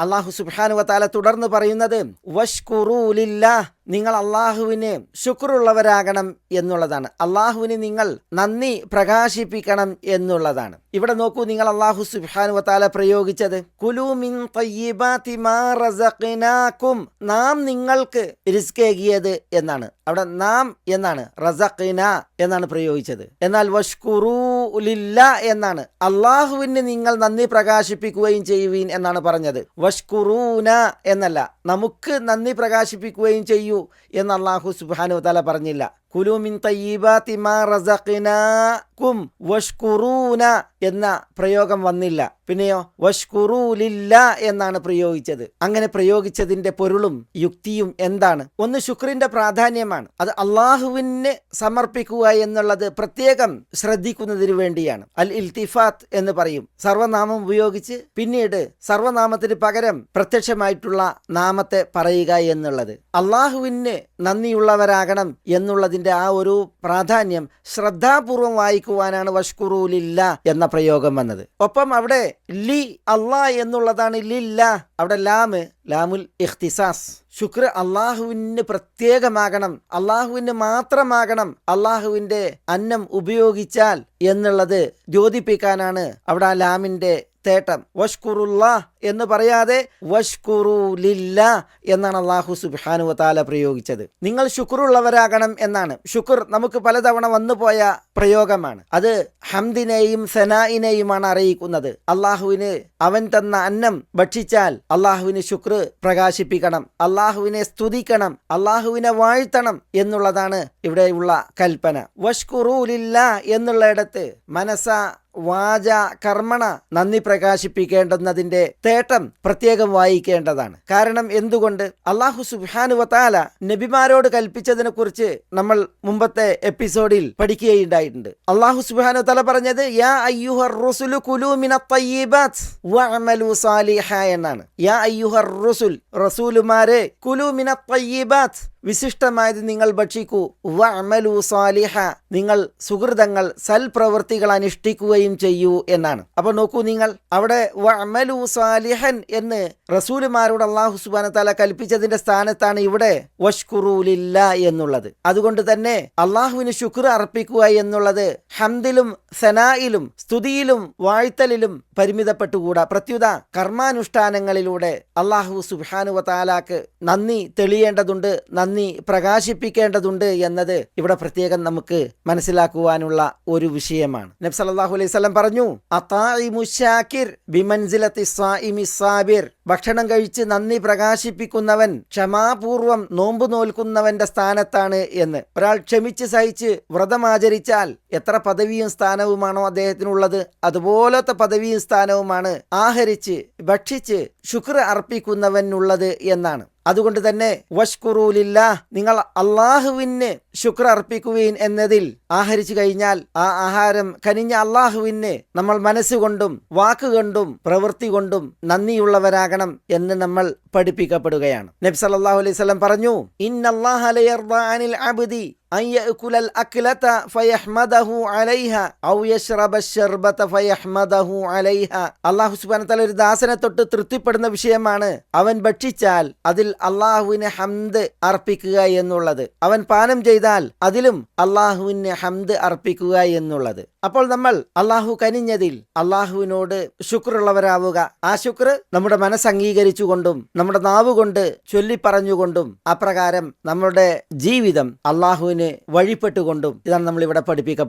അള്ളാഹു സുബാനുവത്താല തുടർന്ന് പറയുന്നത് വഷ്കുറൂലില്ല നിങ്ങൾ അള്ളാഹുവിന് ശുക്രുള്ളവരാകണം എന്നുള്ളതാണ്. അള്ളാഹുവിന് നിങ്ങൾ നന്ദി പ്രകാശിപ്പിക്കണം എന്നുള്ളതാണ്. ഇവിടെ നോക്കൂ നിങ്ങൾ അള്ളാഹു സുബാനുവത്താല പ്രയോഗിച്ചത്. കുലൂമിൻ തയ്യിബാത്തി മാ റസഖ്നാക്കും നാം നിങ്ങൾക്ക് റിസ്കേകിയത് എന്നാണ്. അവിടെ നാം എന്നാണ്? റസഖിന എന്നാണ് പ്രയോഗിച്ചത്. എന്നാൽ വഷ്കുറൂലില്ല എന്നാണ്. അള്ളാഹുവിന് നിങ്ങൾ നന്ദി പ്രകാശിപ്പിക്കുകയും ചെയ്യുവീൻ എന്നാണ് പറഞ്ഞത്. വഷ്കുറൂന എന്നല്ല നമുക്ക് നന്ദി പ്രകാശിപ്പിക്കുകയും ചെയ്യൂ എന്ന് അള്ളാഹു സുബാനു തല പറഞ്ഞില്ല. കുലുമിൻ തയ്യീബാത്തി മാ റസഖിനാക്കും വഷ്കുറൂന എന്ന പ്രയോഗം വന്നില്ല. പിന്നെയോ വഷ്കുറൂലില്ല എന്നാണ് പ്രയോഗിച്ചത്. അങ്ങനെ പ്രയോഗിച്ചതിന്റെ പൊരുളും യുക്തിയും എന്താണ്? ഒന്ന് ശുക്രിന്റെ പ്രാധാന്യമാണ്. അത് അള്ളാഹുവിന് സമർപ്പിക്കുക എന്നുള്ളത് പ്രത്യേകം ശ്രദ്ധിക്കുന്നതിന് വേണ്ടിയാണ്. അൽ ഇൽത്തിഫാത്ത് എന്ന് പറയും. സർവനാമം ഉപയോഗിച്ച് പിന്നീട് സർവനാമത്തിന് പകരം പ്രത്യക്ഷമായിട്ടുള്ള നാമത്തെ പറയുക എന്നുള്ളത്. അള്ളാഹുവിന് നന്ദിയുള്ളവരാകണം എന്നുള്ളതിന്റെ ആ ഒരു പ്രാധാന്യം ശ്രദ്ധാപൂർവം വായിക്കുവാനാണ് വഷ്കുറൂലില്ല എന്ന പ്രയോഗം വന്നത്. ഒപ്പം അവിടെ ലി അള്ളാ എന്നുള്ളതാണ് ലില്ല. അവിടെ ലാമ് ലാമുൽ ഇഖ്തിസാസ്. ശുക്ർ അള്ളാഹുവിന് പ്രത്യേകമാകണം. അള്ളാഹുവിന് മാത്രമാകണം അള്ളാഹുവിന്റെ അന്നം ഉപയോഗിച്ചാൽ എന്നുള്ളത് ദ്യോതിപ്പിക്കാനാണ് അവിടെ ആ ലാമിന്റെ തേട്ടം. വഷ്കുറുല്ല എന്ന് പറയാതെ വഷ്കുറുലില്ല എന്നാണ് അള്ളാഹു സുബാനു താല പ്രയോഗിച്ചത്. നിങ്ങൾ ശുക്രുള്ളവരാകണം എന്നാണ്. ശുക്ർ നമുക്ക് പലതവണ വന്നുപോയ പ്രയോഗമാണ്. അത് ഹംദിനെയും സെനായിനെയുമാണ് അറിയിക്കുന്നത്. അള്ളാഹുവിന് അവൻ തന്ന അന്നം ഭക്ഷിച്ചാൽ അള്ളാഹുവിന് ശുക്ർ പ്രകാശിപ്പിക്കണം. അള്ളാഹുവിനെ സ്തുതിക്കണം. അള്ളാഹുവിനെ വാഴ്ത്തണം എന്നുള്ളതാണ് ഇവിടെയുള്ള കൽപ്പന. വഷ്കുറൂലില്ല എന്നുള്ളയിടത്ത് മനസ്സ വാച കർമ്മണ നന്ദി പ്രകാശിപ്പിക്കേണ്ടുന്നതിന്റെ തേട്ടം പ്രത്യേകം വായിക്കേണ്ടതാണ്. കാരണം എന്തുകൊണ്ട്? അള്ളാഹു സുബാനുവത്താല നബിമാരോട് കൽപ്പിച്ചതിനെ കുറിച്ച് നമ്മൾ മുമ്പത്തെ എപ്പിസോഡിൽ പഠിക്കുകയുണ്ടായിട്ടുണ്ട്. അള്ളാഹു സുബാനു തല പറഞ്ഞത് യാ അയ്യുഹർ കുലു എന്നാണ്. യാ അയ്യുഹർ റസൂലുമാരെ കുലു വിശിഷ്ടമായത് നിങ്ങൾ ഭക്ഷിക്കൂ. വഅമലു സാലിഹ നിങ്ങൾ സുഹൃതങ്ങൾ സൽപ്രവൃത്തികൾ അനുഷ്ഠിക്കുകയും ചെയ്യൂ എന്നാണ്. അപ്പൊ നോക്കൂ നിങ്ങൾ അവിടെ വഅമലു സാലിഹൻ എന്ന് റസൂലുമാരോട് അള്ളാഹു സുബാന താല കൽപ്പിച്ചതിന്റെ സ്ഥാനത്താണ് ഇവിടെ വഷ്കുറൂലില്ല എന്നുള്ളത്. അതുകൊണ്ട് തന്നെ അള്ളാഹുവിന് ശുക്ർ അർപ്പിക്കുക എന്നുള്ളത് ഹംദിലും സനായിലും സ്തുതിയിലും വാഴ്ത്തലിലും പരിമിതപ്പെട്ടുകൂടാ. പ്രത്യുത കർമാനുഷ്ഠാനങ്ങളിലൂടെ അള്ളാഹു സുബാനുവ താലാക്ക് നന്ദി തെളിയേണ്ടതുണ്ട് നന്ദി പ്രകാശിപ്പിക്കേണ്ടതുണ്ട് എന്നത് ഇവിടെ പ്രത്യേകം നമുക്ക് മനസ്സിലാക്കുവാനുള്ള ഒരു വിഷയമാണ്. നബ്സലാഹു സല്ലല്ലാഹു അലൈഹി വസല്ലം പറഞ്ഞു സാബിർ. ഭക്ഷണം കഴിച്ച് നന്ദി പ്രകാശിപ്പിക്കുന്നവൻ ക്ഷമാപൂർവം നോമ്പ് നോൽക്കുന്നവന്റെ സ്ഥാനത്താണ് എന്ന്. ഒരാൾ ക്ഷമിച്ച് സഹിച്ച് വ്രതമാചരിച്ചാൽ എത്ര പദവിയും സ്ഥാനവുമാണോ അദ്ദേഹത്തിനുള്ളത്? അതുപോലത്തെ പദവിയും സ്ഥാനവുമാണ് ആഹരിച്ച് ഭക്ഷിച്ച് ശുക്ർ അർപ്പിക്കുന്നവനുള്ളത് എന്നാണ്. അതുകൊണ്ട് തന്നെ വഷ്കുറൂലില്ല നിങ്ങൾ അള്ളാഹുവിന് ശുക്ർ അർപ്പിക്കുകയും എന്നതിൽ ആഹരിച്ചു കഴിഞ്ഞാൽ ആ ആഹാരം കനിഞ്ഞ അള്ളാഹുവിന് നമ്മൾ മനസ്സുകൊണ്ടും വാക്കുകൊണ്ടും പ്രവൃത്തി കൊണ്ടും നന്ദിയുള്ളവരാകണം എന്ന് നമ്മൾ പഠിപ്പിക്കപ്പെടുകയാണ് നബി സല്ലല്ലാഹു അലൈഹി വസല്ലം പറഞ്ഞു ഇന്നല്ലാഹ ലയർദ അനിൽ അബ്ദി أن يأكل الأكلة فيحمده عليها أو يشرب الشربة فيحمده عليها അള്ളാഹു സുബാന തല ഒരു ദാസനെ തൊട്ട് തൃപ്തിപ്പെടുന്ന വിഷയമാണ് അവൻ ഭക്ഷിച്ചാൽ അതിൽ അള്ളാഹുവിന് ഹംദ് അർപ്പിക്കുക എന്നുള്ളത് അവൻ പാനം ചെയ്താൽ അതിലും അള്ളാഹുവിന് ഹംദ് അർപ്പിക്കുക എന്നുള്ളത്. അപ്പോൾ നമ്മൾ അള്ളാഹു കനിഞ്ഞതിൽ അള്ളാഹുവിനോട് ശുക്രുള്ളവരാവുക. ആ ശുക്ർ നമ്മുടെ മനസ്സ് അംഗീകരിച്ചുകൊണ്ടും നമ്മുടെ നാവ് കൊണ്ട് ചൊല്ലിപ്പറഞ്ഞുകൊണ്ടും അപ്രകാരം നമ്മുടെ ജീവിതം അള്ളാഹുവിന് വഴിപ്പെട്ടുകൊണ്ടും ഇതാണ് നമ്മൾ ഇവിടെ പഠിപ്പിക്കപ്പെടുന്നത്.